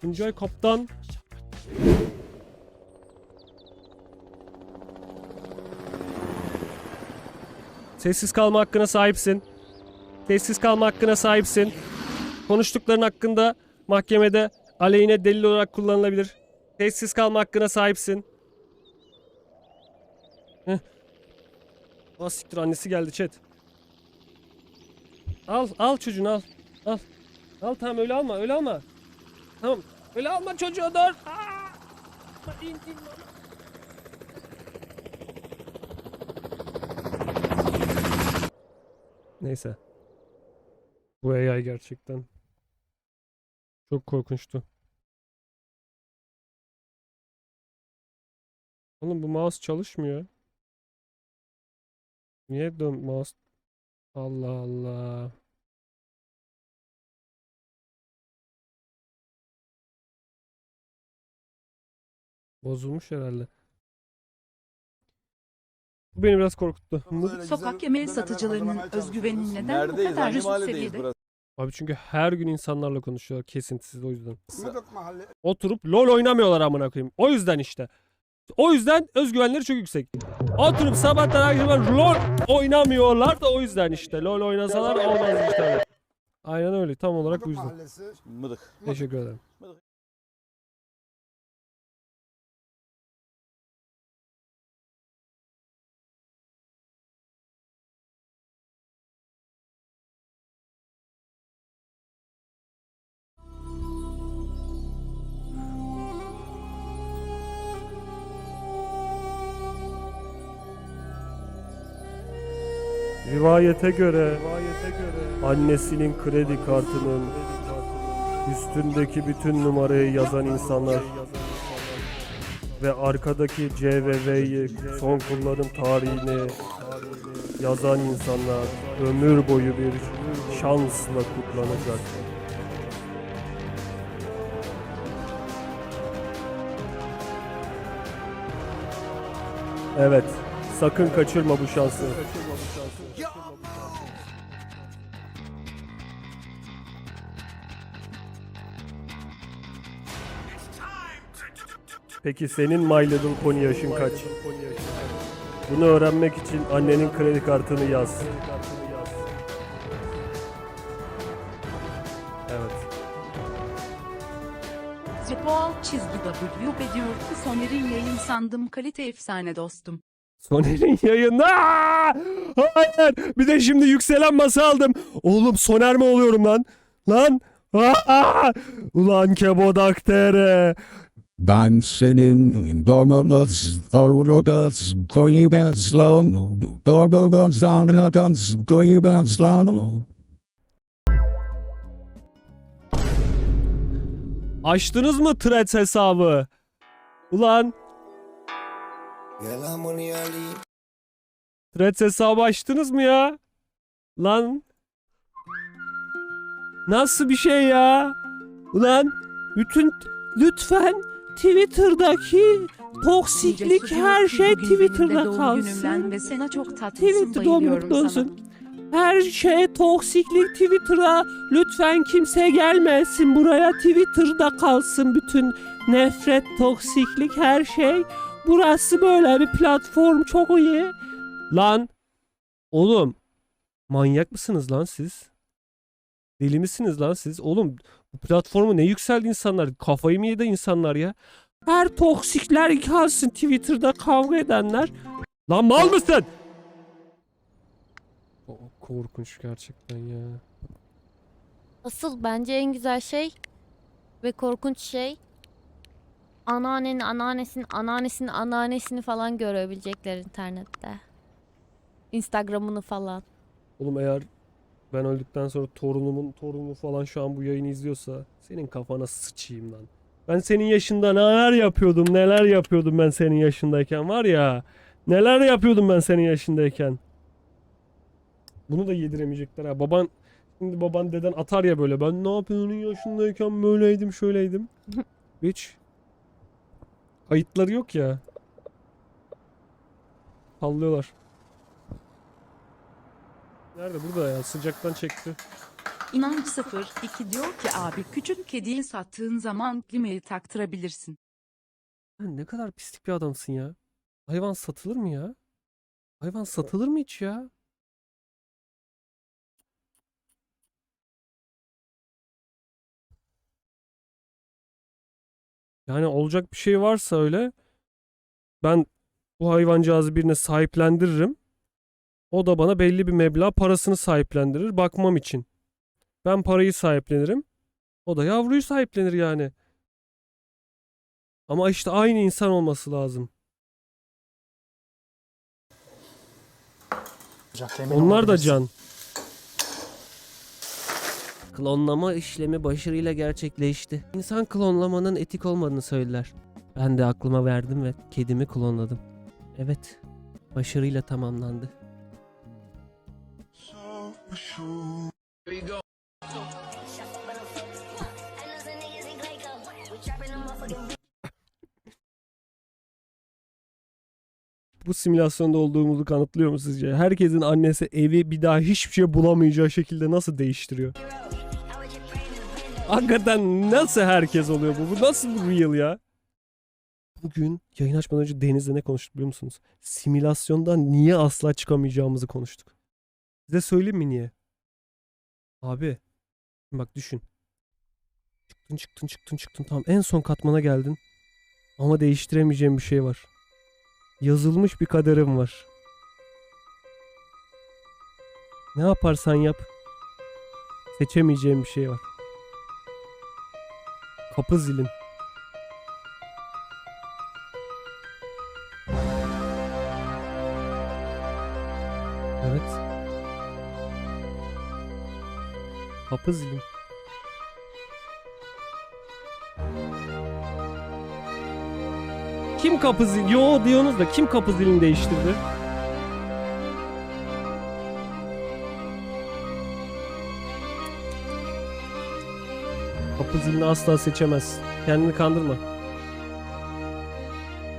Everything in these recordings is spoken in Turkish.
Tuncay kaptan. Sessiz kalma hakkına sahipsin. Sessiz kalma hakkına sahipsin. Konuştukların hakkında mahkemede aleyhine delil olarak kullanılabilir. Sessiz kalma hakkına sahipsin. Heh. Ah siktir annesi geldi chat. Al al çocuğunu al. Al. Al tamam öyle alma öyle alma. Tamam. Öyle alma çocuğu dur. Neyse. Bu AI gerçekten çok korkunçtu. Oğlum bu mouse çalışmıyor. Niye dön mouse? Allah Allah. Bozulmuş herhalde. Bu beni biraz korkuttu. Sokak yemeği satıcılarının özgüveni neden bu Neredeyiz? kadar Hangi düşük mahalledeyiz seviyede? burası? Abi çünkü her gün insanlarla konuşuyor kesintisiz o yüzden. Mıdık mahalle. Oturup LoL oynamıyorlar amına koyayım. O yüzden işte. O yüzden özgüvenleri çok yüksek. Oturup sabahtan akşama LoL oynamıyorlar da o yüzden işte. LoL oynasalar olmaz işte. Aynen öyle. Tam olarak bu Mıdık yüzden. mahallesi. Mıdık. Teşekkür ederim. Rivayete göre annesinin kredi kartının üstündeki bütün numarayı yazan insanlar ve arkadaki C ve V'yi son kullanım tarihini yazan insanlar ömür boyu bir şansla kutlanacak. Evet, sakın kaçırma bu şansı. Peki senin My Little Pony yaşın kaç? Bunu öğrenmek için annenin kredi kartını yaz. Evet. Zipol çizgi W ediyor ki Soner'in yayın sandım kalite efsane dostum. Soner'in yayını. Aa! Hayır. Bir de şimdi yükselen masa aldım. Oğlum Soner mi oluyorum lan? Lan. Aa! Ulan Kebodaktere. Ben senin domuz doğrudas koyu beslan doğrudas anladas koyu beslan Açtınız mı Threads hesabı? Ulan Threads hesabı açtınız mı ya? Lan. Nasıl bir şey ya? Ulan bütün lütfen Twitter'daki toksiklik her şey Twitter'da kalsın. Ve sana çok tatlısın Twitter bayılıyorum kutlu sana. olsun. Her şey toksiklik Twitter'a lütfen kimse gelmesin buraya Twitter'da kalsın bütün nefret toksiklik her şey. Burası böyle bir platform çok iyi. Lan oğlum manyak mısınız lan siz? Deli misiniz lan siz? Oğlum bu platformu ne yükseldi insanlar? Kafayı mı yedi insanlar ya? Her toksikler kalsın Twitter'da kavga edenler. Lan mal mısın? O korkunç gerçekten ya. Asıl bence en güzel şey ve korkunç şey anneannenin anneannesinin anneannesinin anneannesini falan görebilecekler internette. Instagram'ını falan. Oğlum eğer ben öldükten sonra torunumun torunu falan şu an bu yayını izliyorsa senin kafana sıçayım lan. Ben senin yaşında neler yapıyordum, neler yapıyordum ben senin yaşındayken var ya. Neler yapıyordum ben senin yaşındayken. Bunu da yediremeyecekler ha. Baban şimdi baban deden atar ya böyle. Ben ne yapıyordum yaşındayken böyleydim, şöyleydim. Hiç. Kayıtları yok ya. Sallıyorlar. Nerede? Burada ya. Sıcaktan çekti. İnanç 02 diyor ki abi küçük kediyi sattığın zaman limeli taktırabilirsin. Sen ne kadar pislik bir adamsın ya. Hayvan satılır mı ya? Hayvan satılır mı hiç ya? Yani olacak bir şey varsa öyle ben bu hayvancağızı birine sahiplendiririm. O da bana belli bir meblağ parasını sahiplendirir bakmam için. Ben parayı sahiplenirim. O da yavruyu sahiplenir yani. Ama işte aynı insan olması lazım. Onlar da can. Klonlama işlemi başarıyla gerçekleşti. İnsan klonlamanın etik olmadığını söylediler. Ben de aklıma verdim ve kedimi klonladım. Evet, başarıyla tamamlandı. Bu simülasyonda olduğumuzu kanıtlıyor mu sizce? Herkesin annesi evi bir daha hiçbir şey bulamayacağı şekilde nasıl değiştiriyor? Hakikaten nasıl herkes oluyor bu? Bu nasıl real ya? Bugün yayın açmadan önce Deniz'le ne konuştuk biliyor musunuz? Simülasyondan niye asla çıkamayacağımızı konuştuk. Size söyleyeyim mi niye? Abi bak düşün. Çıktın çıktın çıktın çıktın tamam en son katmana geldin. Ama değiştiremeyeceğim bir şey var. Yazılmış bir kaderim var. Ne yaparsan yap. Seçemeyeceğim bir şey var. Kapı zilin. Evet. Kapı zilin. Kim kapı zil? Yo diyorsunuz da kim kapı zilini değiştirdi? Kapı zilini asla seçemez. Kendini kandırma.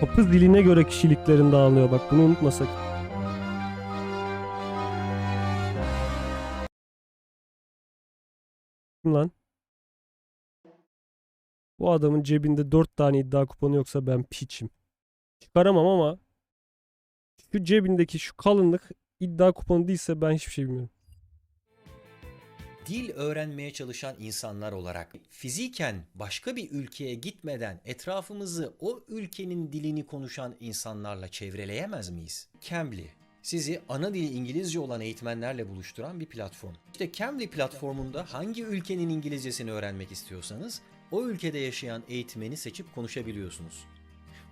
Kapı ziline göre kişiliklerin dağılıyor bak bunu unutma sakın. Kim lan? Bu adamın cebinde 4 tane iddia kuponu yoksa ben piçim. Çıkaramam ama şu cebindeki şu kalınlık iddia kuponu değilse ben hiçbir şey bilmiyorum. Dil öğrenmeye çalışan insanlar olarak fiziken başka bir ülkeye gitmeden etrafımızı o ülkenin dilini konuşan insanlarla çevreleyemez miyiz? Cambly sizi ana dili İngilizce olan eğitmenlerle buluşturan bir platform. İşte Cambly platformunda hangi ülkenin İngilizcesini öğrenmek istiyorsanız o ülkede yaşayan eğitmeni seçip konuşabiliyorsunuz.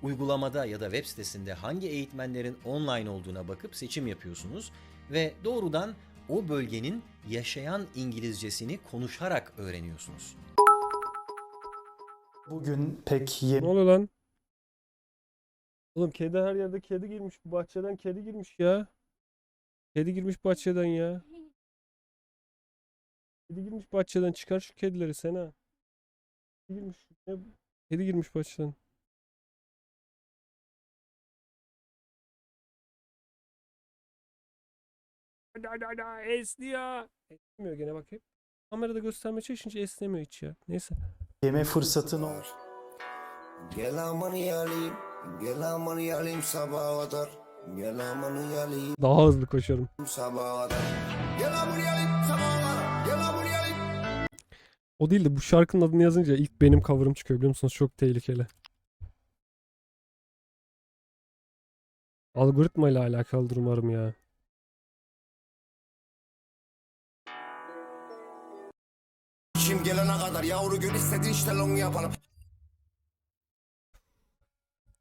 Uygulamada ya da web sitesinde hangi eğitmenlerin online olduğuna bakıp seçim yapıyorsunuz ve doğrudan o bölgenin yaşayan İngilizcesini konuşarak öğreniyorsunuz. Bugün pek Ne yeni oluyor lan? Oğlum kedi her yerde kedi girmiş. Bu bahçeden kedi girmiş ya. Kedi girmiş bahçeden ya. Kedi girmiş bahçeden. Çıkar şu kedileri sen ha. Kedi girmiş. Ne? Kedi girmiş bahçeden. Da da da esniyor. Esnemiyor gene bakayım. Kamerada göstermeye çalışınca esnemiyor hiç ya. Neyse. yeme fırsatın olur. Gel amanı alayım, gel amanı alayım sabaha kadar. Gel amanı alayım Daha hızlı koşarım. sabaha kadar. Gel amanı alayım sabaha kadar. Gel amanı alayım. O değil de bu şarkının adını yazınca ilk benim cover'ım çıkıyor biliyor musunuz? Çok tehlikeli. Algoritma ile alakalıdır umarım ya. Şimdi gelene kadar yavru gül istedi işte long yapalım.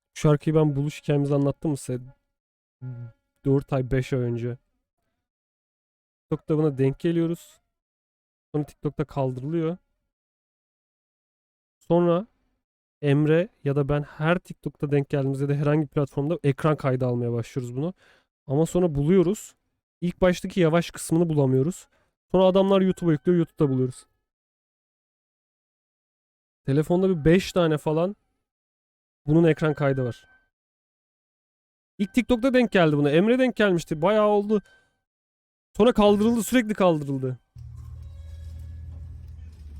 Bu şarkıyı ben buluş hikayemizi anlattım mı size? 4 ay 5 ay önce. TikTok'ta buna denk geliyoruz. Sonra TikTok'ta kaldırılıyor. Sonra Emre ya da ben her TikTok'ta denk geldiğimizde de herhangi bir platformda ekran kaydı almaya başlıyoruz bunu. Ama sonra buluyoruz. İlk baştaki yavaş kısmını bulamıyoruz. Sonra adamlar YouTube'a yüklüyor, YouTube'da buluyoruz. Telefonda bir 5 tane falan bunun ekran kaydı var. İlk TikTok'ta denk geldi buna. Emre denk gelmişti. Bayağı oldu. Sonra kaldırıldı. Sürekli kaldırıldı.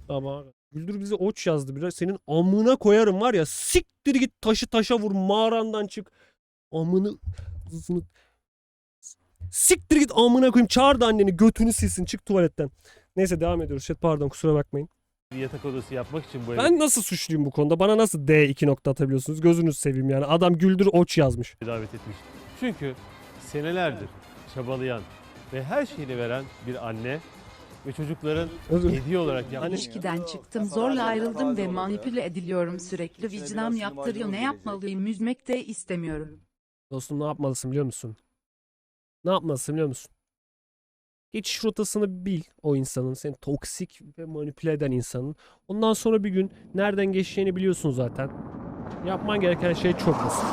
Ama Güldür bize oç yazdı biraz. Senin amına koyarım var ya. Siktir git taşı taşa vur mağarandan çık. Amını Siktir git amına koyayım. Çağır da anneni götünü silsin. Çık tuvaletten. Neyse devam ediyoruz. Chat pardon kusura bakmayın. Bir yatak odası yapmak için bu Ben nasıl suçluyum bu konuda? Bana nasıl D iki nokta atabiliyorsunuz? Gözünüzü seveyim yani. Adam Güldür oç yazmış. davet etmiş. Çünkü senelerdir çabalayan ve her şeyini veren bir anne ve çocukların Özür hediye olarak yapmış. İlişkiden çıktım zorla ayrıldım ve manipüle ediliyorum sürekli vicdan yaptırıyor ne yapmalıyım üzmek de istemiyorum. Dostum ne yapmalısın biliyor musun? Ne yapmalısın biliyor musun? Geçiş rotasını bil o insanın. Seni toksik ve manipüle eden insanın. Ondan sonra bir gün nereden geçeceğini biliyorsun zaten. Yapman gereken şey çok basit.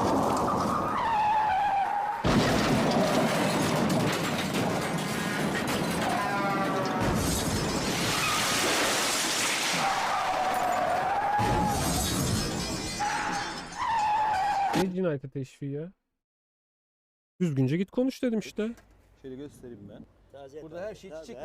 Ne cinayete teşviği ya? Düzgünce git konuş dedim işte. Şöyle göstereyim ben. Burada her şey çiçek.